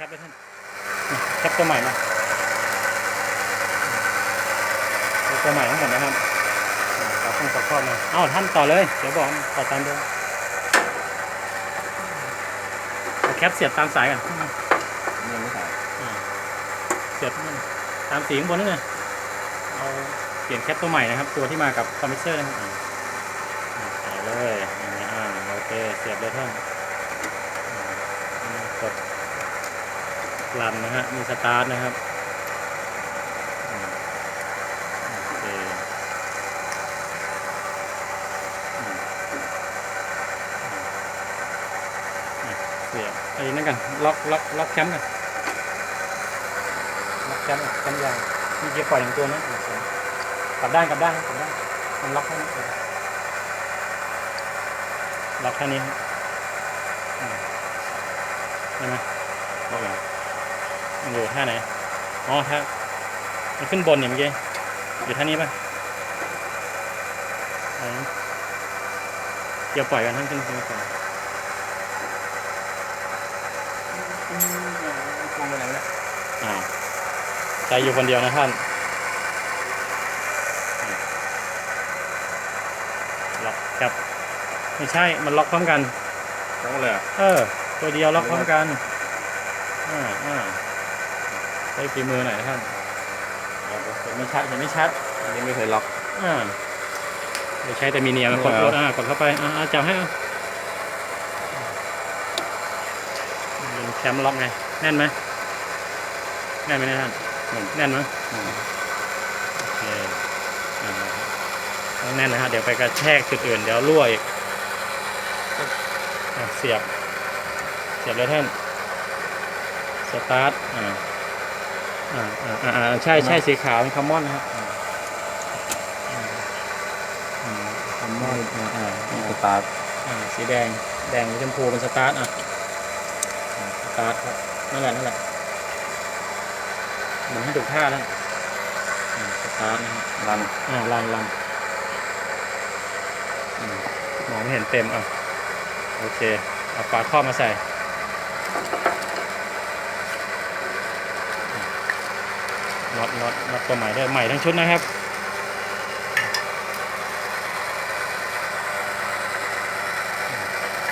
คปเลยท่านนี่แคปตัวใหม่มาเอาตัวใหม่ทั้งหมดนะครับอ่าต่อข้องต่อข้อมาเอ้าท่านต่อเลย เดี๋ยวบอกต่อตามเดิมเอาแคปเสียบตามสายกันนี่ไม่ใส่อ่าเสียบนั่นตามสีข้างบนนั่นนะเอาเปลี่ยนแคปตัวใหม่นะครับ ตัวที่มากับคอมพิวเตอร์นะครับอ่าอ่าใส่เลยอย่างนี้อ่าโอเคเสียบเลยท่านอ่าอ่ากด รันนะฮะ มีสตาร์ทนะครับเสียบไอ้นั่นกัน ล็อกล็อกล็อกแคมป์กันล็อกแคมป์แคมป์ยางมีเกียร์ปล่อยหนึ่งตัวนะอะกลับด้านกลับด้านกลับด้านมันล็อกแค่นี้ล็อกแค่นี้ครับอืมใช่ไหมล็อกเหรอ มันอยู่ท่าไหน อ๋อท่ามันขึ้นบนเนี่ยเมื่อกี้ อยู่ท่านี้ป่ะอ๋อเกียร์ปล่อยกันทั้งขึ้นขึ้นก่อนพวงไปไหนเนี่ยอ่าใจอยู่คนเดียวนะท่านอ่าล็อกครับไม่ใช่ มันล็อกพร้อมกันต้องเลยอะเออ ตัวเดียวล็อกพร้อมกัน อ่าอ่าใช้ฝีมือหน่อยนะท่านเห็นไม่ชัดเห็นไม่ชัดอันนี้ไม่เคยล็อกอ่าเดี๋ยวใช้แต่มีเนียมกดเนี่ยเหรรอถอ่ากดเข้าไปอ่าอ่าจับให้เอาเป็นแคมป์ล็อกไงแน่นไหมแน่นไหมเนี่ยท่านแน่นไหมยโอเคอ่าต้องแน่นนะฮะเดี๋ยวไปกระแทกจุดอื่นเดี๋ยวรั่วอีกอะเสียบ เสียบเลยท่านสตาร์ทอ่า อ่าอ่าอ่าอ่าใช่ใช่สีขาวเป็นคอมมอนนะครับอ่าอ่าคอมมอนอ่าอ่าอ่าสตาร์ทอ่าสีแดงแดงหรือชมพูเป็นสตาร์ทอะอ่าสตาร์ทครับนั่นแหละนั่นแหละหมุนให้ถูกท่าแล้วอ่าสตาร์ทนะครับรันอ่าลันลันอืมมองไม่เห็นเต็มอะโอเคเอาฝาครอบมาใส่ น็อตน็อตน็อตตัวใหม่ด้วยใหม่ทั้งชุดนะครับ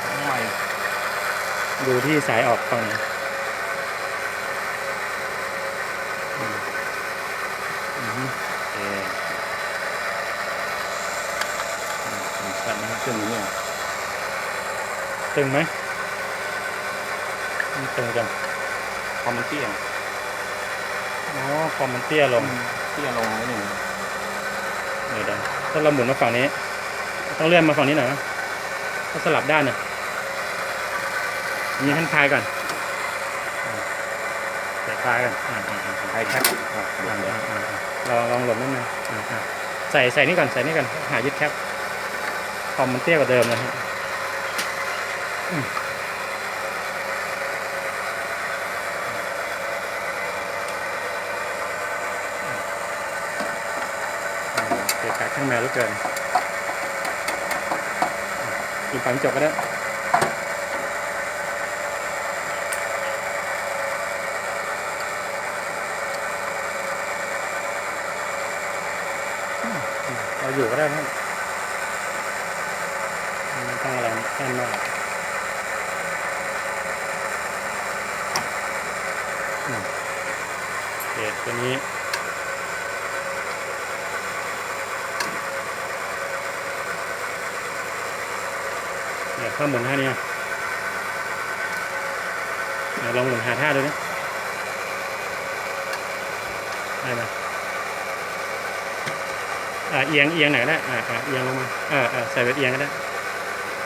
ของใหม่ดูที่สายออกฝั่งไหนอืมอือฮึโอเคอืมอืมชัดนะครับซึ่งเนี่ยตึงไหมไม่ตึงจังคอมมันเตี้ย อ๋อคอมมันเตี้ยลงเตี้ยลงนิดหนึ่งเดี๋ยวเดี๋ยวถ้าเราหมุนมาฝั่งนี้ ต้องเลื่อนมาฝั่งนี้หน่อยนะต้องสลับด้านนะยิงขั้นคลายก่อนอ่าเดี๋ยวคลายกันอ่าอ่าอ่าไอแคปอะอ่าเดี๋ยวอ่าอ่าอ่าลองลองหลบนิดนึงอ่าอ่าใส่ใส่นี่ก่อนใส่นี่ก่อนหายึดแคปคอมมันเตี้ยกว่าเดิมนะฮะอืมอ่าเกะกะข้าง แมวเหลือเกินกินฝังจบก็ได้เราอยู่ก็ได้ท่านไม่ต้องอะไรแน่นมากอืมโอเคตัวนี้ เดี๋ยวเข้าหมุนท่านี้เดี๋ยวลองหมุนหาท่าดูนะได้ไหมอ่าเอียงเอียงไหนก็ได้อ่าอ่าเอียงลงมาอ่าอ่าใส่แบบเอียงก็ได้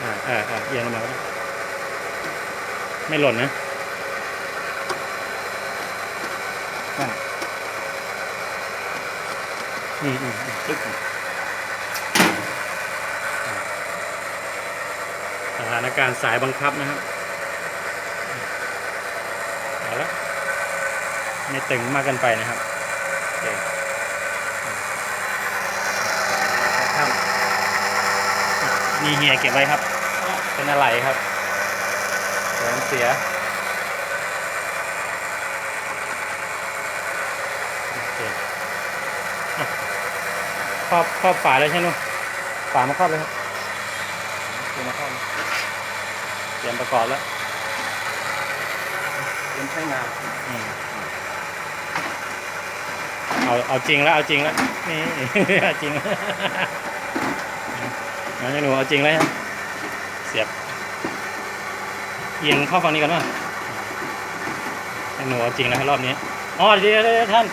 อ่าอ่าอ่าเอียงลงมาก็ได้ไม่หล่นนะอ่าอืมอืมอืมตึ๊ก ถานการณ์สายบังคับนะครับเอาละไม่ตึงมากเกินไปนะครับมีเฮียเก็บไว้ครับ เป็นอะไรครับเสียเสียครอบครอบฝาเลยใช่ไหมฝามาครอบเลยครับมาครอบ เตรียมประกอบแล้วเป็นใช้งานอืมเอาเอาจริงแล้วเอาจริงแล้วนี่ เอาจริงแล้วน้องหนูเอาจริงแล้วฮะเสียบเอียงเข้าฝั่งนี้ก่อนว่าหนูเอาจริงแล้วให้รอบนี้อ๋อเดี๋ยวเดี๋ยวท่าน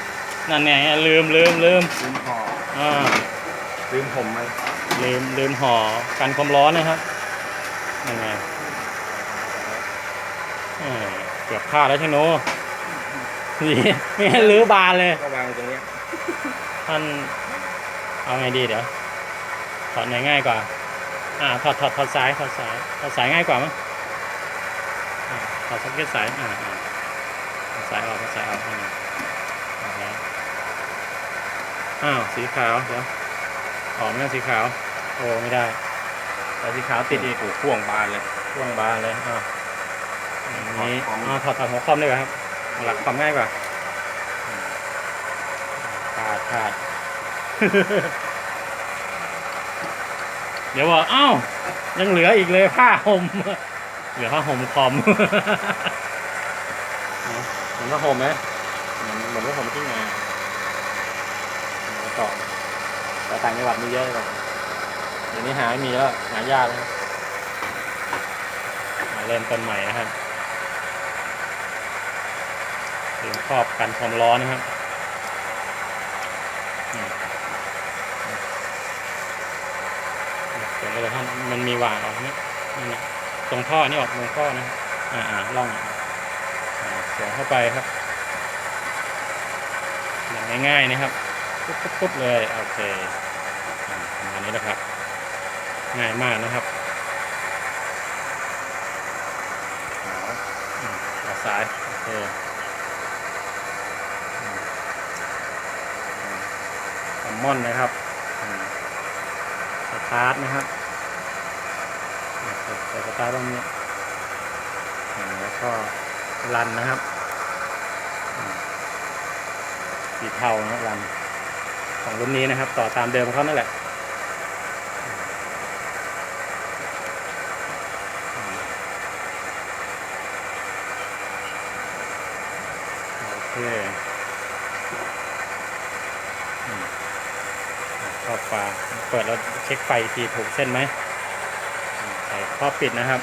นั่นไงลืมลืมลืมลืมห่ออ่าลืมผมมันลืมลืมห่อกันความร้อนนะครับยังไง เออเกือบพลาดแล้วใช่โนนี่ไม่ให้ลื้อบานเลยก็วางตรงเนี้ยท่านเอาไงดีเดี๋ยวถอดไหนง่ายกว่า อ่าถอดถอดถอดสายถอดสายถอดสายง่ายกว่ามั้งอ่าถอดซ็อกเก็ตสายอ่าอ่าถอดสายออกถอดสายออกอ่าออกแล้วอ้าวสีขาวเดี๋ยวออกไม่ได้สีขาวโอ้ไม่ได้แต่สีขาวติดอีกโอ้โหพ่วงบานเลยช่วงบานเลยอ้าว อย่างนี้ถอดคอมอ๋อถอดถอดหัวคอมดีกว่าครับเอาหลักคอมง่ายกว่าอืมขาดขาดเดี๋ยวบอกอ้าวยังเหลืออีกเลยผ้าห่มเหลือผ้าห่มคอมเห็นผ้าห่มไหมเหมือนเหมือนผ้าห่มที่งานต่อแต่ต่างจังหวัดมีเยอะเลยเดี๋ยวนี้หาไม่มีแล้วหายากแล้วมาเริ่มต้นใหม่นะครับ เตรียมครอบกันความร้อนนะครับเดี๋ยวเราท่านมันมีหวางออกนี่นี่ตรงท่อนี่ออกตรงท่อนะอ่าอ่าล่องเสียเข้าไปครับอย่างง่ายๆนะครับปุ๊บปุ๊บปุ๊บเลยโอเคประมาณนี้นะครับ ง่ายมากนะครับอืมต่อสายโอเคอืมอืมคอ มมอนนะครับสตาร์ทนะครับอ่สตาร์ทตรงนี้แล้วก็รันนะครับสีเทานะรันของรุ่นนี้นะครับ ต่อตามเดิมเขานั่นแหละโอเคอืม ครอบฟ้าเปิดแล้วเช็คไฟอีกทีถูกเส้นไหมอ่าใส่ครอบปิดนะครับ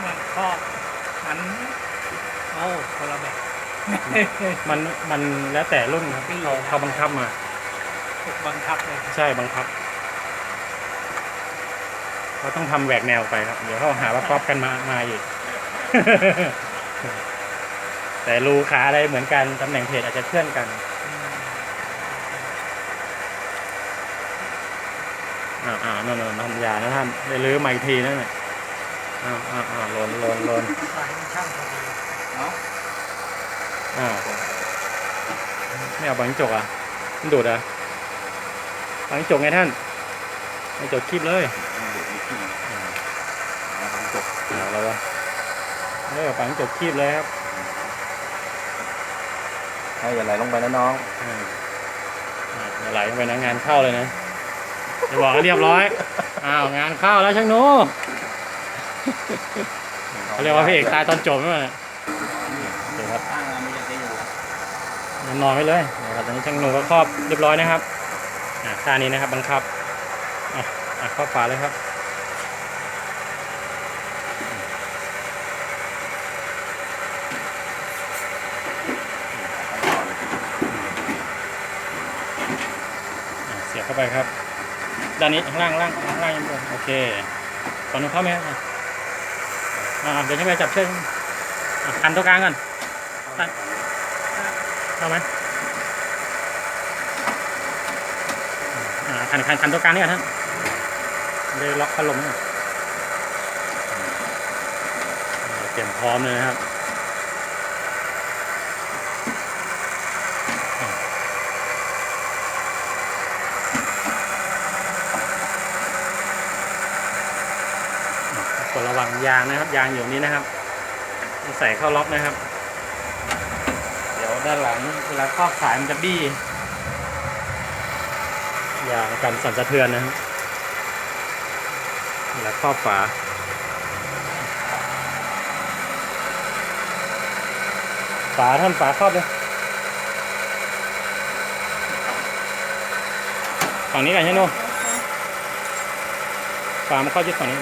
เหมือนครอบมันเอาคนละแบบมันมันแล้วแต่รุ่นครับเขาเขาบังคับมาถูกบังคับเลยใช่บังคับเขาต้องทำแหวกแนวไปครับ เดี๋ยวเขาหาว่าครอบกันมามาอีก แต่รูขาอะไรเหมือนกันตำแหน่งเพจอาจจะเคลื่อนกัน อ่าอ่านั่นนั่นทำยานะท่านได้ลื้อใหม่ทีนั่นน่ะอ่าอ่าอ่าหล่นหล่นหล่นสายมันช่างพอดีเนาะอ่าไม่เอาบางจกอะมันดูดอะบางจกไงท่านบางจกคีบเลยดูดไม่ขี้อ่ามาทำจบเอาแล้ววะเออบางจกคีบเลยครับให้อย่าไหลลงไปนะน้องอ่าอ่าอย่าไหลลงไปนะงานเข้าเลยนะ จะบอกให้เรียบร้อย อ้าวงานเข้าแล้วช่างหนูเขาเรียกว่าพระเอกตายตอนจบนั่นแหละเดี๋ยวครับตั้งไม่อยากจะอยู่มันนอนไปเลยนะครับตอนนี้ช่างหนูก็ครอบเรียบร้อยนะครับอ่าท่านี้นะครับบังคับอะอะครอบฝาเลยครับอะเสียบเข้าไปครับ ด้านนี้ข้างล่างล่างข้างล่างยังบนโอเคตอนนู้นเข้าไหมครับอ่าเดี๋ยวใช่ไหมจับเชือกอันตัวกลางก่อนคันเข้าไหมอ่าคันคันคันตัวกลางนี่ก่อนท่านเลยล็อกพัดลมนะเตรียมพร้อมเลยนะครับ กดระวังยางนะครับ ยางอยู่นี้นะครับใส่เข้าล็อกนะครับ เดี๋ยวด้านหลังเวลาครอบสายมันจะบี้ยางกันสั่นสะเทือนนะครับเวลาครอบฝาฝาท่านฝาครอบเลยฝั่งนี้กันใช่ไหมฝั่มันครอบยึดฝั่งนี้